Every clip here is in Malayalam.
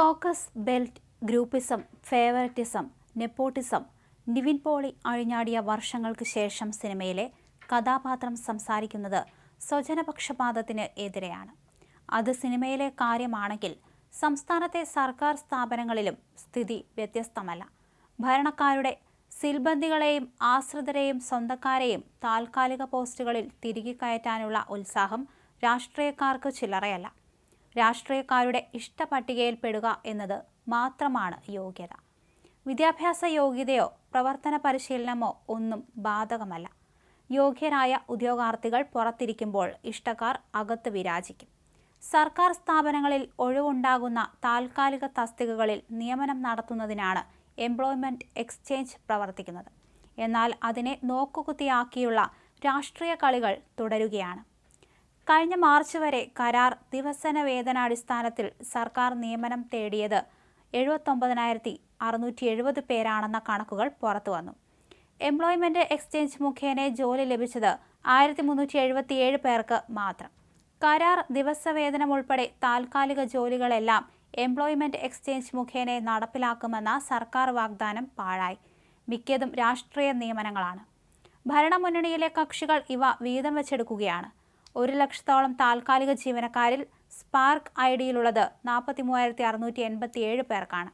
Caucus belt groupism favouritism nepotism Nivin Pauly അഴിഞ്ഞാടിയ വർഷങ്ങൾക്ക് ശേഷം സിനിമയിലെ കഥാപാത്രം സംസാരിക്കുന്നത് സ്വജനപക്ഷപാതത്തിന് എതിരെയാണ്. അത് സിനിമയിലെ കാര്യമാണെങ്കിൽ സംസ്ഥാനത്തെ സർക്കാർ സ്ഥാപനങ്ങളിലും സ്ഥിതി വ്യത്യസ്തമല്ല. ഭരണക്കാരുടെ സിൽബന്ധികളെയും ആശ്രിതരെയും സ്വന്തക്കാരെയും താൽക്കാലിക പോസ്റ്റുകളിൽ തിരികെ കയറ്റാനുള്ള ഉത്സാഹം രാഷ്ട്രീയക്കാർക്ക് ചില്ലറയല്ല. രാഷ്ട്രീയക്കാരുടെ ഇഷ്ടപട്ടികയിൽപ്പെടുക എന്നത് മാത്രമാണ് യോഗ്യത. വിദ്യാഭ്യാസ യോഗ്യതയോ പ്രവർത്തന പരിശീലനമോ ഒന്നും ബാധകമല്ല. യോഗ്യരായ ഉദ്യോഗാർത്ഥികൾ പുറത്തിരിക്കുമ്പോൾ ഇഷ്ടക്കാർ അകത്ത് വിരാജിക്കും. സർക്കാർ സ്ഥാപനങ്ങളിൽ ഒഴിവുണ്ടാകുന്ന താൽക്കാലിക തസ്തികകളിൽ നിയമനം നടത്തുന്നതിനാണ് എംപ്ലോയ്മെന്റ് എക്സ്ചേഞ്ച് പ്രവർത്തിക്കുന്നത്. എന്നാൽ അതിനെ നോക്കുകുത്തിയാക്കിയുള്ള രാഷ്ട്രീയ കളികൾ തുടരുകയാണ്. കഴിഞ്ഞ മാർച്ച് വരെ കരാർ ദിവസന വേതനാടിസ്ഥാനത്തിൽ സർക്കാർ നിയമനം തേടിയത് എഴുപത്തൊമ്പതിനായിരത്തി അറുന്നൂറ്റി എഴുപത് പേരാണെന്ന കണക്കുകൾ പുറത്തു വന്നു. എംപ്ലോയ്മെന്റ് എക്സ്ചേഞ്ച് മുഖേന ജോലി ലഭിച്ചത് ആയിരത്തി മുന്നൂറ്റി എഴുപത്തിയേഴ് പേർക്ക് മാത്രം. കരാർ ദിവസവേതനം ഉൾപ്പെടെ താൽക്കാലിക ജോലികളെല്ലാം എംപ്ലോയ്മെന്റ് എക്സ്ചേഞ്ച് മുഖേന നടപ്പിലാക്കുമെന്ന സർക്കാർ വാഗ്ദാനം പാഴായി. മിക്കതും രാഷ്ട്രീയ നിയമനങ്ങളാണ്. ഭരണമുന്നണിയിലെ കക്ഷികൾ ഇവ വീതം വെച്ചെടുക്കുകയാണ്. ഒരു ലക്ഷത്തോളം താൽക്കാലിക ജീവനക്കാരിൽ സ്പാർക്ക് ഐ ഡിയിലുള്ളത് നാൽപ്പത്തി മൂവായിരത്തി അറുന്നൂറ്റി എൺപത്തി ഏഴ് പേർക്കാണ്.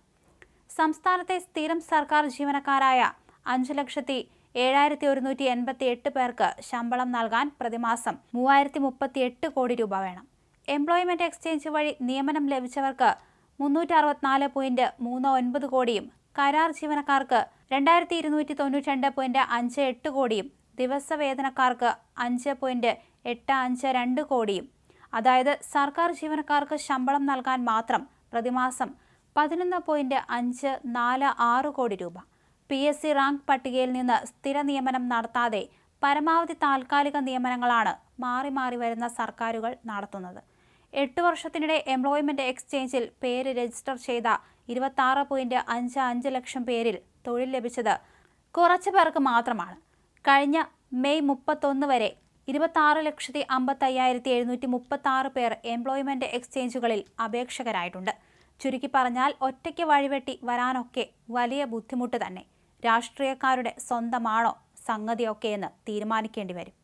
സംസ്ഥാനത്തെ സ്ഥിരം സർക്കാർ ജീവനക്കാരായ അഞ്ചു ലക്ഷത്തി ഏഴായിരത്തി ഒരുന്നൂറ്റി എൺപത്തി എട്ട് പേർക്ക് ശമ്പളം നൽകാൻ പ്രതിമാസം മൂവായിരത്തി മുപ്പത്തി എട്ട് കോടി രൂപ വേണം. എംപ്ലോയ്മെന്റ് എക്സ്ചേഞ്ച് വഴി നിയമനം ലഭിച്ചവർക്ക് മുന്നൂറ്റി അറുപത്തിനാല് പോയിന്റ് മൂന്ന് ഒൻപത് കോടിയും കരാർ ജീവനക്കാർക്ക് രണ്ടായിരത്തി ഇരുന്നൂറ്റി തൊണ്ണൂറ്റി രണ്ട് പോയിന്റ് അഞ്ച് എട്ട് കോടിയും ദിവസവേതനക്കാർക്ക് അഞ്ച് പോയിന്റ് എട്ട് അഞ്ച് രണ്ട് കോടിയും. അതായത് സർക്കാർ ജീവനക്കാർക്ക് ശമ്പളം നൽകാൻ മാത്രം പ്രതിമാസം പതിനൊന്ന് പോയിന്റ് അഞ്ച് നാല് ആറ് കോടി രൂപ. പി എസ് സി റാങ്ക് പട്ടികയിൽ നിന്ന് സ്ഥിര നിയമനം നടത്താതെ പരമാവധി താൽക്കാലിക നിയമനങ്ങളാണ് മാറി മാറി വരുന്ന സർക്കാരുകൾ നടത്തുന്നത്. എട്ട് വർഷത്തിനിടെ എംപ്ലോയ്മെന്റ് എക്സ്ചേഞ്ചിൽ പേര് രജിസ്റ്റർ ചെയ്ത ഇരുപത്തി ആറ് പോയിന്റ് അഞ്ച് അഞ്ച് ലക്ഷം പേരിൽ തൊഴിൽ ലഭിച്ചത് കുറച്ചു പേർക്ക് മാത്രമാണ്. കഴിഞ്ഞ മെയ് മുപ്പത്തൊന്ന് വരെ ഇരുപത്തി ആറ് ലക്ഷത്തി അമ്പത്തയ്യായിരത്തി എഴുന്നൂറ്റി മുപ്പത്തി ആറ് പേർ എംപ്ലോയ്മെന്റ് എക്സ്ചേഞ്ചുകളിൽ അപേക്ഷകരായിട്ടുണ്ട്. ചുരുക്കി പറഞ്ഞാൽ ഒറ്റയ്ക്ക് വഴിവെട്ടി വരാനൊക്കെ വലിയ ബുദ്ധിമുട്ട് തന്നെ. രാഷ്ട്രീയക്കാരുടെ സ്വന്തമാണോ സംഗതിയൊക്കെയെന്ന് തീരുമാനിക്കേണ്ടി വരും.